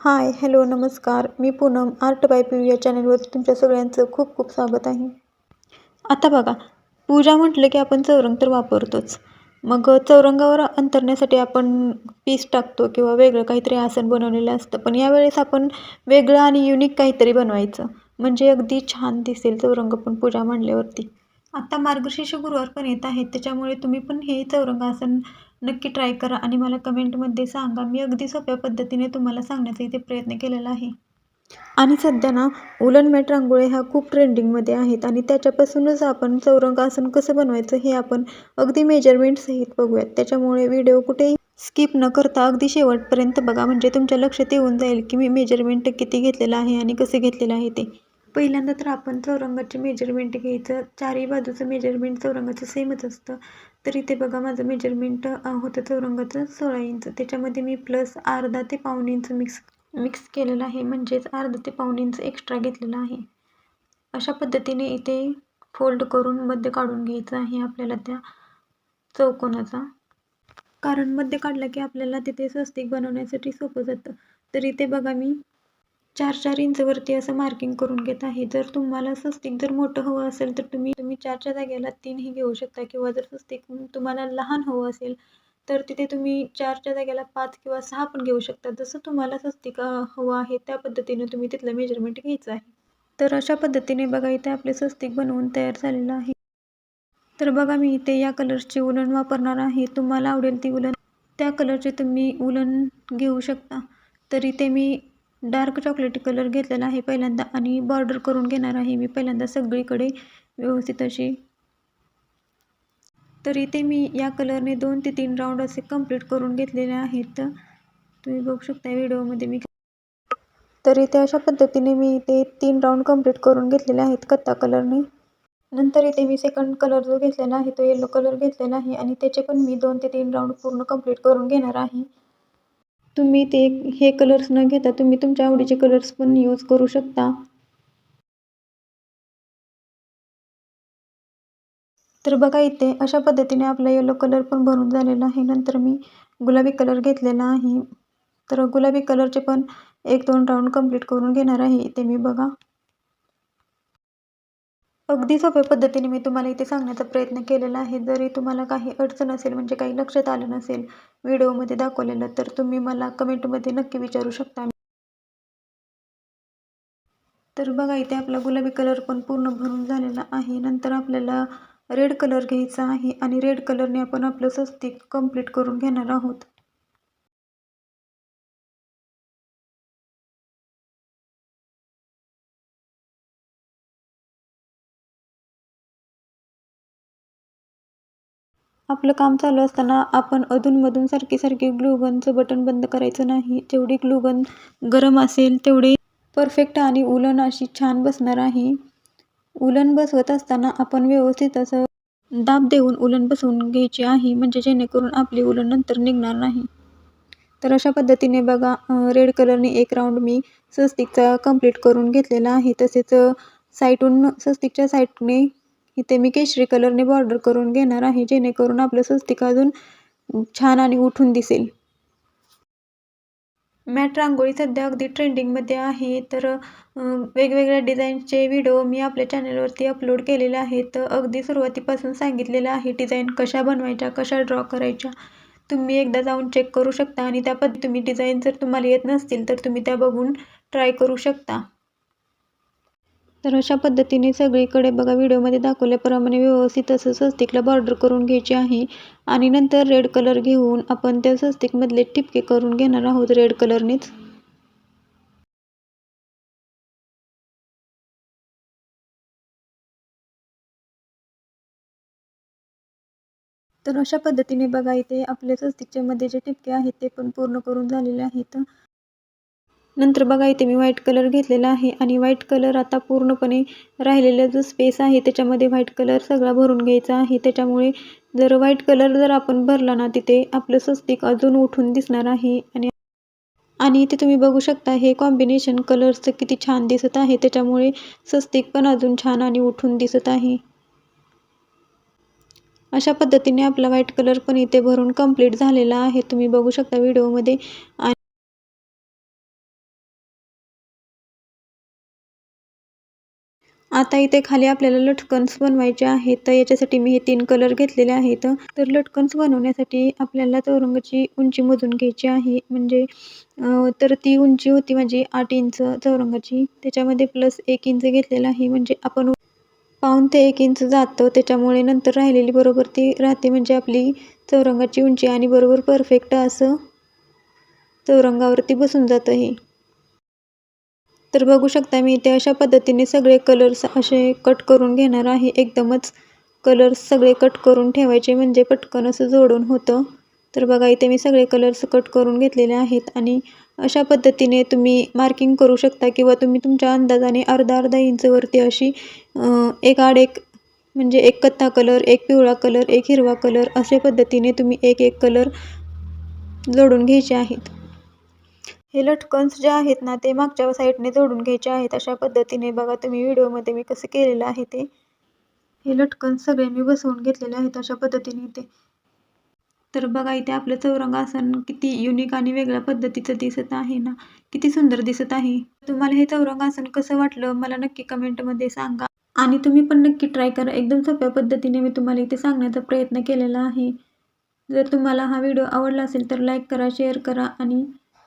हाय hello नमस्कार. मी Poonam art by P या चॅनलवर तुमच्या सगळ्यांचं खूप खूप स्वागत आहे. आता बघा पूजा म्हटलं की आपण चौरंग तर वापरतोच. मग चौरंगावर अंतरण्यासाठी आपण पीस टाकतो किंवा वेगळं काहीतरी आसन बनवलेलं असतं. पण यावेळेस आपण वेगळं आणि युनिक काहीतरी बनवायचं. म्हणजे अगदी छान दिसेल चौरंग पण पूजा मांडल्यावरती आता मार्गशीर्ष गुरुवार पण येत आहेत त्याच्यामुळे तुम्ही पण हे चौरंगासन नक्की ट्राय करा आणि मला कमेंटमध्ये सांगा. मी अगदी सोप्या पद्धतीने तुम्हाला सांगण्याचा इथे प्रयत्न केलेला आहे. आणि सध्या ना उलन मॅट रांगोळे ह्या खूप ट्रेंडिंगमध्ये आहेत आणि त्याच्यापासूनच आपण चौरंग आसन कसं बनवायचं हे आपण अगदी मेजरमेंटसहित बघूयात. त्याच्यामुळे व्हिडिओ कुठेही स्किप न करता अगदी शेवटपर्यंत बघा. म्हणजे तुमच्या लक्षात येऊन जाईल की मी मेजरमेंट किती घेतलेलं आहे आणि कसे घेतलेलं आहे ते. पहिल्यांदा तर आपण चौरंगाचे मेजरमेंट घ्यायचं. चारही बाजूचं मेजरमेंट चौरंगाचं सेमच असतं. तर इथे बघा माझं मेजरमेंट होतं चौरंगाचं सोळा इंच. त्याच्यामध्ये मी प्लस अर्धा ते पाऊण इंच मिक्स मिक्स केलेलं आहे. म्हणजेच अर्धा ते पाऊण इंच एक्स्ट्रा घेतलेलं आहे. अशा पद्धतीने इथे फोल्ड करून मध्य काढून घ्यायचं आहे आपल्याला त्या चौकोनाचा. कारण मध्य काढला की आपल्याला तिथे स्वस्तिक बनवण्यासाठी सोपं जातं. तर इथे बघा मी चार चार इंचवरती असं मार्किंग करून घेत आहे. जर तुम्हाला स्वस्तिक जर मोठं हवं असेल तर तुम्ही तुम्ही चारच्या जागेला तीनही घेऊ शकता. किंवा जर स्वस्तिक तुम्हाला लहान हवं असेल तर तिथे तुम्ही चारच्या जागेला पाच किंवा सहा पण घेऊ शकता. जसं तुम्हाला स्वस्तिक हवं आहे त्या पद्धतीने तुम्ही तिथलं मेजरमेंट घ्यायचं आहे. तर अशा पद्धतीने बघा इथे आपले स्वस्तिक बनवून तयार झालेलं आहे. तर बघा मी इथे या कलरची उलन वापरणार आहे. तुम्हाला आवडेल ती उलन. त्या कलरचे तुम्ही उलन घेऊ शकता. तर इथे मी डार्क चॉकलेटी कलर घेतलेला आहे पहिल्यांदा आणि बॉर्डर करून घेणार आहे मी पहिल्यांदा सगळीकडे व्यवस्थित अशी. तर इथे मी या कलरने दोन ते तीन राऊंड असे कंप्लीट करून घेतलेले आहेत. तुम्ही बघू शकता व्हिडिओमध्ये मी तर इथे अशा पद्धतीने मी इथे तीन राऊंड कंप्लीट करून घेतलेले आहेत कत्ता कलरने. नंतर इथे मी सेकंड कलर जो घेतलेला आहे तो येलो कलर घेतलेला आहे आणि त्याचे पण मी दोन ते तीन राऊंड पूर्ण कंप्लीट करून घेणार आहे. तुम्ही ते हे कलर्स न घेता तुम्ही तुमच्या आवडीचे कलर्स पण यूज करू शकता. तर बघा इथे अशा पद्धतीने आपला येलो कलर पण भरून झालेला आहे. नंतर मी गुलाबी कलर घेतलेला आहे. तर गुलाबी कलरचे पण एक दोन राऊंड कंप्लीट करून घेणार आहे. इथे मी बघा. अगदी सोप्या पद्धतीने मी तुम्हाला इथे सांगण्याचा प्रयत्न केलेला आहे. जरी तुम्हाला काही अडचण असेल म्हणजे काही लक्षात आलं नसेल व्हिडिओमध्ये दाखवलेलं तर तुम्ही मला कमेंटमध्ये नक्की विचारू शकता. तर बघा इथे आपला गुलाबी कलर पण पूर्ण भरून झालेला आहे. नंतर आपल्याला रेड कलर घ्यायचा आहे आणि रेड कलरने आपण आपलं स्वस्तिक कंप्लीट करून घेणार आहोत. आपलं काम चालू असताना आपण अधूनमधून सारखी सारखी ग्लूगनचं बटन बंद करायचं नाही. जेवढी ग्लूगन गरम असेल तेवढी परफेक्ट आणि उलन अशी छान बसणार आहे. उलन बसवत असताना आपण व्यवस्थित असं दाब देऊन उलन बसवून घ्यायची आहे म्हणजे जेणेकरून आपली उलन नंतर निघणार नाही. तर अशा पद्धतीने बघा रेड कलरने एक राऊंड मी सस्तिकचा कंप्लीट करून घेतलेला आहे. तसेच साईटून स्वस्तिकच्या साईडने इथे मी केशरी कलरने बॉर्डर करून घेणार आहे जेणेकरून आपलं स्वस्तिक अजून छान आणि उठून दिसेल. मॅट रांगोळी सध्या अगदी ट्रेंडिंगमध्ये आहे. तर वेगवेगळ्या डिझाईनचे व्हिडिओ मी आपल्या चॅनलवरती अपलोड केलेले आहेत. अगदी सुरुवातीपासून सांगितलेलं आहे डिझाईन कशा बनवायच्या कशा ड्रॉ करायच्या. तुम्ही एकदा जाऊन चेक करू शकता आणि त्या पद्धती तुम्ही डिझाईन जर तुम्हाला येत नसतील तर तुम्ही त्या बघून ट्राय करू शकता. तर अशा पद्धतीने सगळीकडे बघा व्हिडिओमध्ये दाखवल्याप्रमाणे व्यवस्थित असं स्वस्तिकला बॉर्डर करून घ्यायची आहे. आणि नंतर रेड कलर घेऊन आपण त्या स्वस्तिकमधले ठिपके करून घेणार आहोत रेड कलरनेच तर अशा पद्धतीने बघा इथे आपले स्वस्तिकच्या मध्ये जे टिपके आहेत ते पण पूर्ण करून झालेले आहेत. नंतर बघा इथे मी व्हाईट कलर घेतलेला आहे आणि व्हाईट कलर आता पूर्णपणे राहिलेला जो स्पेस आहे त्याच्यामध्ये व्हाईट कलर सगळा भरून घ्यायचा आहे. त्याच्यामुळे जर व्हाईट कलर जर आपण भरला ना तिथे आपलं स्वस्तिक अजून उठून दिसणार आहे. आणि आणि इथे तुम्ही बघू शकता हे कॉम्बिनेशन कलर्सचं किती छान दिसत आहे. त्याच्यामुळे स्वस्तिक पण अजून छान आणि उठून दिसत आहे. अशा पद्धतीने आपला व्हाईट कलर पण इथे भरून कंप्लीट झालेला आहे. तुम्ही बघू शकता व्हिडिओमध्ये आणि आता इथे खाली आपल्याला लटकन्स बनवायचे आहेत. तर याच्यासाठी मी हे तीन कलर घेतलेले आहेत. तर लटकन्स बनवण्यासाठी आपल्याला चौरंगाची उंची मोजून घ्यायची आहे. म्हणजे तर ती उंची होती माझी आठ इंच चौरंगाची. त्याच्यामध्ये प्लस एक इंच घेतलेला आहे. म्हणजे आपण पाहून ते एक इंच जातं. त्याच्यामुळे नंतर राहिलेली बरोबर ती राहते. म्हणजे आपली चौरंगाची उंची आणि बरोबर परफेक्ट असं चौरंगावरती बसून जातं हे. तर बघू शकता मी इथे अशा पद्धतीने सगळे कलर्स असे कट करून घेणार आहे. एकदमच कलर्स सगळे कट करून ठेवायचे म्हणजे पटकन असं जोडून होतं. तर बघा इथे मी सगळे कलर्स कट करून घेतलेले आहेत आणि अशा पद्धतीने तुम्ही मार्किंग करू शकता किंवा तुम्ही तुमच्या अंदाजाने अर्धा अर्धा इंचवरती अशी एक आड एक म्हणजे एक कथ्था कलर एक पिवळा कलर एक हिरवा कलर अशा पद्धतीने तुम्ही एक एक कलर जोडून घ्यायचे आहेत. हे लटकन्स जे आहेत ना ते मागच्या साईडने जोडून घ्यायचे आहेत. अशा पद्धतीने बघा तुम्ही व्हिडिओमध्ये मी कसं केलेलं आहे ते. हे लटकन्स सगळे मी बसवून घेतलेले आहेत अशा पद्धतीने इथे. तर बघा इथे आपलं चौरंगासन किती युनिक आणि वेगळ्या पद्धतीचं दिसत आहे ना. किती सुंदर दिसत आहे. तुम्हाला हे चौरंगासन कसं वाटलं मला नक्की कमेंटमध्ये सांगा. आणि तुम्ही पण नक्की ट्राय करा. एकदम सोप्या पद्धतीने मी तुम्हाला इथे सांगण्याचा प्रयत्न केलेला आहे. जर तुम्हाला हा व्हिडिओ आवडला असेल तर लाईक करा शेअर करा आणि